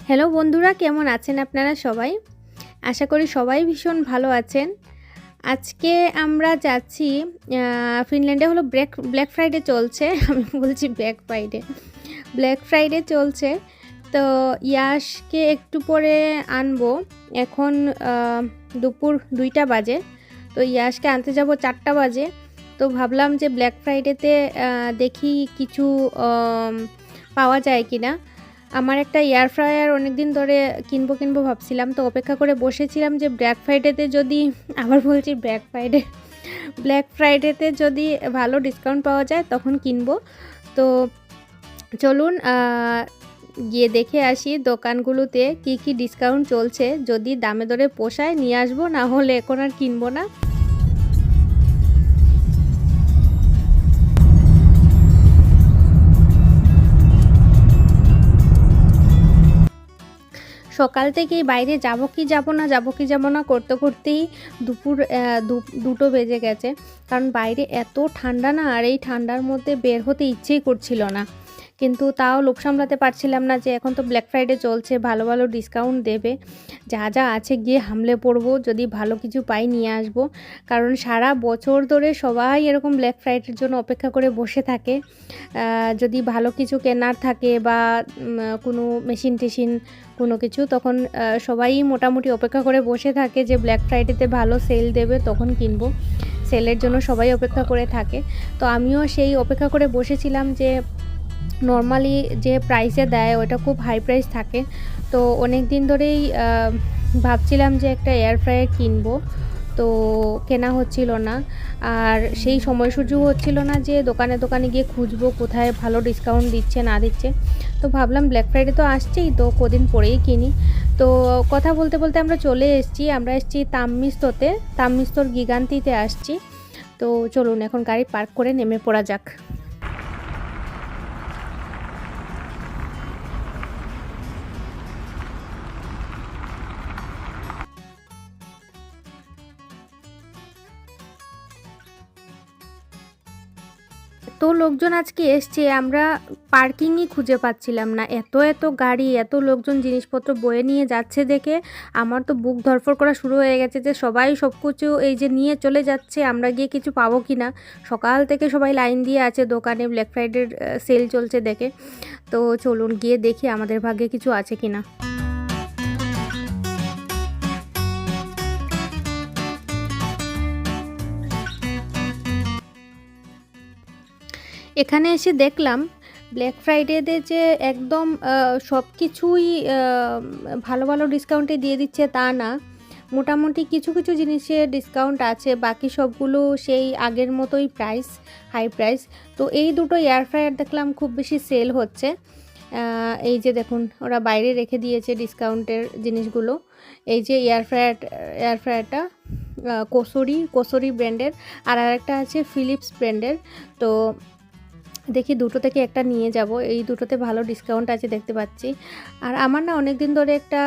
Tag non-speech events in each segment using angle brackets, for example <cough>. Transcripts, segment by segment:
Hello বন্ধুরা, কেমন আছেন আপনারা সবাই? আশা করি সবাই ভীষণ ভালো আছেন। আজকে আমরা যাচ্ছি ফিনল্যান্ডে হলো ব্ল্যাক ব্ল্যাক ফ্রাইডে চলছে, <laughs> আমি বলছি ব্ল্যাক ফ্রাইডে। ব্ল্যাক ফ্রাইডে চলছে। তো ইয়াশকে একটু পরে আনব। এখন দুপুর দুইটা বাজে। তো ইয়াশকে আনতে যাব চারটা বাজে। তো ভাবলাম যে ব্ল্যাক ফ্রাইডেতে দেখি কিছু পাওয়া যায় কি না আমার একটা এয়ার ফ্রায়ার অনেক দিন ধরে কিনবো কিনবো ভাবছিলাম, তো অপেক্ষা করে বসেছিলাম যে ব্ল্যাক ফ্রাইডেতে যদি, আবার বলছি ব্ল্যাক ফ্রাইডে ব্ল্যাক ফ্রাইডেতে যদি ভালো ডিসকাউন্ট পাওয়া যায় তখন কিনবো। তো চলুন গিয়ে দেখে আসি দোকানগুলোতে কি কি ডিসকাউন্ট চলছে, যদি দামে দরে পোষায় নিয়ে আসব, না হলে এখন আর কিনবো না। সকাল থেকেই বাইরে যাব কি যাব না, যাব কি যাব না করতে করতেই দুপুর দুটো বেজে গেছে। কারণ বাইরে এত ঠান্ডা না, আর এই ঠান্ডার মধ্যে বের হতে ইচ্ছেই করছিল না। কিন্তু তাও লোভ সামলাতে পারছিলাম না যে এখন তো ব্ল্যাক ফ্রাইডে চলছে, ভালো ভালো ডিসকাউন্ট দেবে। যা যা আছে গিয়ে হামলে পড়ব, যদি ভালো কিছু পাই নিয়ে আসব। কারণ সারা বছর ধরে সবাই এরকম ব্ল্যাক ফ্রাইডের জন্য অপেক্ষা করে বসে থাকে। যদি ভালো কিছু কেনার থাকে বা কোনো মেশিন টেশিন, কোনো কিছু, তখন সবাই মোটামুটি অপেক্ষা করে বসে থাকে যে ব্ল্যাক ফ্রাইডেতে ভালো সেল দেবে, তখন কিনবো। সেলের জন্য সবাই অপেক্ষা করে থাকে। তো আমিও সেই অপেক্ষা করে বসেছিলাম যে নর্মালি যে প্রাইসে দেয় ওটা খুব হাই প্রাইস থাকে। তো অনেক দিন ধরেই ভাবছিলাম যে একটা এয়ার ফ্রায়ার কিনবো, তো কেনা হচ্ছিল না। আর সেই সময় সুযোগ হচ্ছিল না যে দোকানে দোকানে গিয়ে খুঁজবো কোথায় ভালো ডিসকাউন্ট দিচ্ছে, না দিচ্ছে। তো ভাবলাম ব্ল্যাক ফ্রাইডে তো আসছেই, তো কদিন পরেই কিনি। তো কথা বলতে বলতে আমরা চলে এসেছি, আমরা এসেছি তাম্মিস্ততে। তাম্মিস্তর গিগান্তিতে আসছি। তো চলুন, এখন গাড়ি পার্ক করে নেমে পড়া যাক। এত লোকজন আজকে এসছে, আমরা পার্কিংই খুঁজে পাচ্ছিলাম না। এত এত গাড়ি, এত লোকজন জিনিসপত্র বয়ে নিয়ে যাচ্ছে দেখে আমার তো বুক ধরফর করা শুরু হয়ে গেছে যে সবাই সব কিছু এই যে নিয়ে চলে যাচ্ছে, আমরা গিয়ে কিছু পাবো কি না সকাল থেকে সবাই লাইন দিয়ে আছে দোকানে ব্ল্যাক ফ্রাইডের সেল চলছে দেখে। তো চলুন গিয়ে দেখি আমাদের ভাগ্যে কিছু আছে কি না এখানে এসে দেখলাম ব্ল্যাক ফ্রাইডেতে যে একদম সব কিছুই ভালো ভালো ডিসকাউন্টে দিয়ে দিচ্ছে তা না। মোটামুটি কিছু কিছু জিনিসে ডিসকাউন্ট আছে, বাকি সবগুলো সেই আগের মতোই প্রাইস হাই প্রাইস তো এই দুটো এয়ার ফ্রায়ার দেখলাম খুব বেশি সেল হচ্ছে। এই যে দেখুন, ওরা বাইরে রেখে দিয়েছে ডিসকাউন্টের জিনিসগুলো। এই যে এয়ার ফ্রায়ার এয়ার ফ্রায়ারটা কোসরি কোসরি ব্র্যান্ডের আর আরেকটা আছে ফিলিপস ব্র্যান্ডের তো দেখি দুটো থেকে একটা নিয়ে যাব। এই দুটোতে ভালো ডিসকাউন্ট আছে দেখতে পাচ্ছি। আর আমার না অনেক দিন ধরে একটা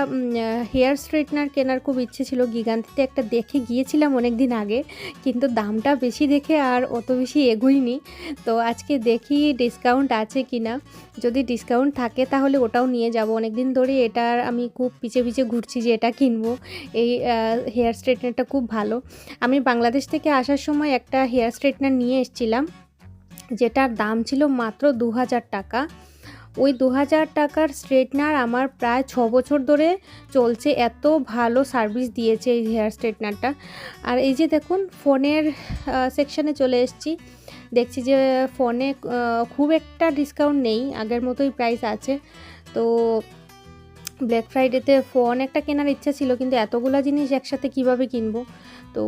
হেয়ার স্ট্রেটনার কেনার খুব ইচ্ছে ছিল। গিগান্তিতে একটা দেখে গিয়েছিলাম অনেক দিন আগে। কিন্তু দামটা বেশি দেখে আর অত বেশি এগোইনি তো আজকে দেখি ডিসকাউন্ট আছে কি না যদি ডিসকাউন্ট থাকে তাহলে ওটাও নিয়ে যাব। অনেক দিন ধরে এটার আমি খুব পিছে পিছে ঘুরছি যে এটা কিনবো। এই হেয়ার স্ট্রেটনারটা খুব ভালো। আমি বাংলাদেশ থেকে আসার সময় একটা হেয়ার স্ট্রেটনার নিয়ে এসেছিলাম। যেটার দাম ছিল মাত্র দু হাজার টাকা। ওই দু হাজার টাকার স্ট্রেটনার আমার প্রায় ছ বছর ধরে চলছে, এত ভালো সার্ভিস দিয়েছে এই হেয়ার স্ট্রেটনারটা। আর এই যে দেখুন, ফোনের সেকশানে চলে এসেছি। দেখছি যে ফোনে খুব একটা ডিসকাউন্ট নেই, আগের মতোই প্রাইস আছে। তো ব্ল্যাক ফ্রাইডেতে ফোন একটা কেনার ইচ্ছা ছিল, কিন্তু এতগুলো জিনিস একসাথে কীভাবে কিনবো? তো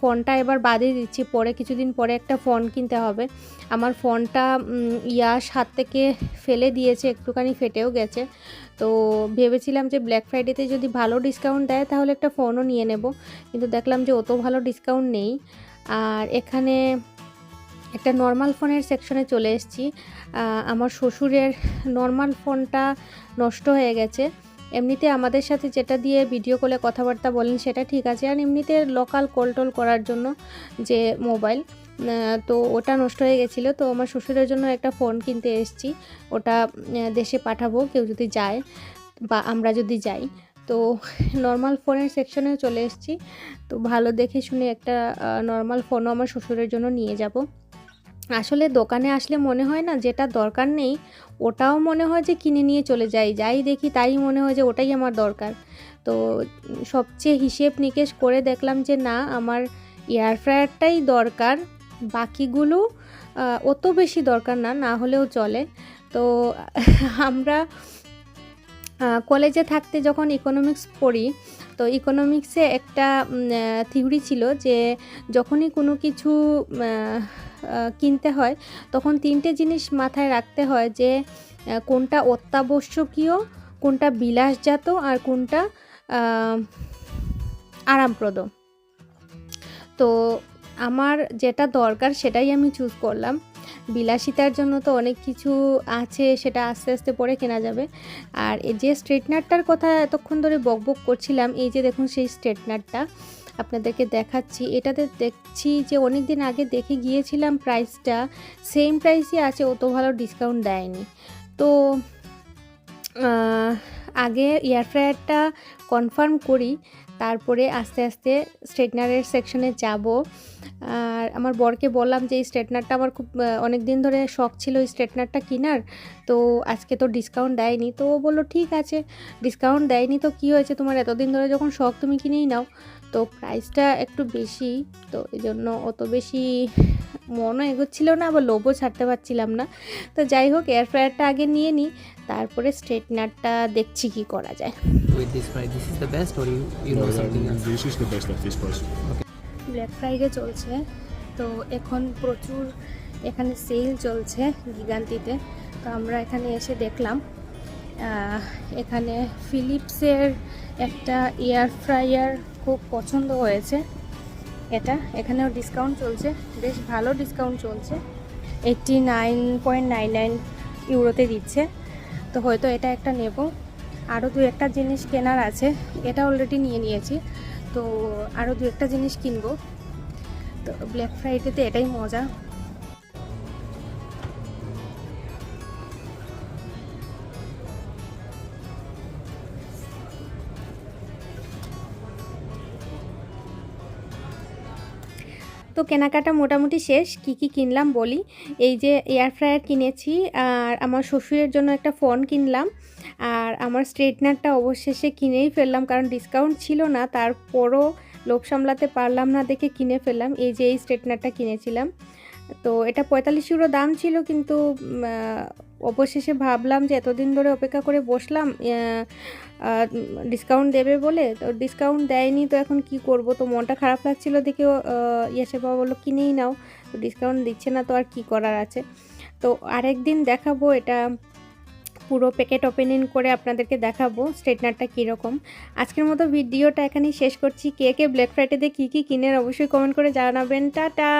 ফোনটা এবার বাদে দিচ্ছি। পরে, কিছুদিন পরে একটা ফোন কিনতে হবে। আমার ফোনটা ইয়াস হাত থেকে ফেলে দিয়েছে, একটুখানি ফেটেও গেছে। তো, ভেবেছিলাম যে ব্ল্যাক ফ্রাইডেতে যদি ভালো ডিসকাউন্ট দেয়, তাহলে একটা ফোনও নিয়ে নেব। কিন্তু দেখলাম যে অত ভালো ডিসকাউন্ট নেই। আর এখানে একটা নর্মাল ফোনের সেকশনে চলে এসেছি। আমার শ্বশুরের নর্মাল ফোনটা নষ্ট হয়ে গেছে। এমনিতে আমাদের সাথে যেটা দিয়ে ভিডিও কলে কথাবার্তা বলেন, সেটা ঠিক আছে। আর এমনিতে লোকাল কল টল করার জন্য যে মোবাইল তো ওটা নষ্ট হয়ে গেছিল। তো আমার শ্বশুরের জন্য একটা ফোন কিনতে এসেছি। ওটা দেশে পাঠাবো, কেউ যদি যায় বা আমরা যদি যাই। তো নর্মাল ফোনের সেকশনেও চলে এসেছি। তো ভালো দেখে শুনে একটা নর্মাল ফোনও আমার শ্বশুরের জন্য নিয়ে যাব। আসলে দোকানে আসলে মনে হয় না যেটা দরকার নেই, ওটাও মনে হয় যে কিনে নিয়ে চলে যাই যাই দেখি তাই মনে হয় যে ওটাই আমার দরকার। তো সবচেয়ে হিসেব নিকেশ করে দেখলাম যে না, আমার এয়ার ফ্রায়ারটাই দরকার, বাকিগুলো অত বেশি দরকার না না হলেও চলে। তো আমরা কলেজে থাকতে যখন ইকোনমিক্স পড়ি, তো ইকোনমিক্সে একটা থিওরি ছিল যে যখনই কোনো কিছু কিনতে হয়, তখন তিনটে জিনিস মাথায় রাখতে হয় যে কোনটা অত্যাবশ্যকীয়, কোনটা বিলাসজাত আর কোনটা আরামপ্রদ। তো আমার যেটা দরকার সেটাই আমি চুজ করলাম। বিলাসিতার জন্য তো অনেক কিছু আছে, সেটা আস্তে আস্তে পরে কেনা যাবে। আর এই যে স্ট্রেটনারটার কথা এতক্ষণ ধরে বকবক করছিলাম, এই যে দেখুন সেই স্ট্রেটনারটা আপনাদেরকে দেখাচ্ছি। এটাতে দেখছি যে অনেক দিন আগে দেখে গিয়েছিলাম প্রাইসটা সেম প্রাইসই আছে, অত ভালো ডিসকাউন্ট দেয়নি। তো আগে এয়ার ফ্রায়ারটা কনফার্ম করি, তারপরে আস্তে আস্তে স্ট্রেটনারের সেকশনে যাব। আর আমার বরকে বললাম যে এই স্ট্রেটনারটা আমার খুব অনেক দিন ধরে শখ ছিল এই স্ট্রেটনারটা কেনার। তো আজকে তো ডিসকাউন্ট দেয়নি। তো ও বলল ঠিক আছে ডিসকাউন্ট দেয়নি তো কি হয়েছে? তোমার এতদিন ধরে যখন শখ তুমি কিনেই নাও। তো প্রাইসটা একটু বেশি তো এই জন্য অত বেশি মনও এগোচ্ছিল না আবার লোভও ছাড়তে পারছিলাম না। তো যাই হোক এয়ার ফ্রায়ারটা আগে নিয়ে নিই তারপরে স্ট্রেটনারটা দেখছি কি করা যায়। ব্ল্যাক ফ্রাইডে চলছে। তো এখন প্রচুর এখানে সেল চলছে গিগান্তিতে। তো আমরা এখানে এসে দেখলাম এখানে ফিলিপসের একটা এয়ার ফ্রায়ার খুব পছন্দ হয়েছে। এটা এখানেও ডিসকাউন্ট চলছে, বেশ ভালো ডিসকাউন্ট চলছে। Eighty nine point nine nine ইউরোতে দিচ্ছে। তো হয়তো এটা একটা নেব। আরও দু একটা জিনিস কেনার আছে, এটা অলরেডি নিয়ে নিয়েছি। তো আরও দু একটা জিনিস কিনবো। তো ব্ল্যাক ফ্রাইডেতে এটাই মজা। তো কেনাকাটা মোটামুটি শেষ, কি কি কিনলাম বলি? এই যে এয়ার ফ্রায়ার কিনেছি আর আমার শ্বশুরের জন্য একটা ফোন কিনলাম আর আমার স্ট্রেটনারটা অবশেষে কিনেই ফেললাম কারণ ডিসকাউন্ট ছিল না, তারপরও লোভ সামলাতে পারলাম না দেখে কিনে ফেললাম। এই যে এই স্ট্রেটনারটা কিনেছিলাম। তো এটা পঁয়তাল্লিশ ইউরো দাম ছিল কিন্তু অবশেষে ভাবলাম যে এতদিন ধরে অপেক্ষা করে বসলাম ডিসকাউন্ট দেবে বলে, তো ডিসকাউন্ট দেয়নি, তো এখন কি করব? তো মনটা খারাপ লাগছিল দেখে ইয়াসে বাবা বলল, কিনেই নাও। তো ডিসকাউন্ট দিচ্ছে না, তো আর কি করার আছে? তো আরেক দিন দেখাবো, এটা পুরো প্যাকেট ওপেনিং করে আপনাদেরকে দেখাবো স্ট্রেটনারটা কীরকম। আজকের মতো ভিডিওটা এখানেই শেষ করছি। কে কে ব্ল্যাক ফ্রাইডেতে কী কী কিনের অবশ্যই কমেন্ট করে জানাবেন। টাটা!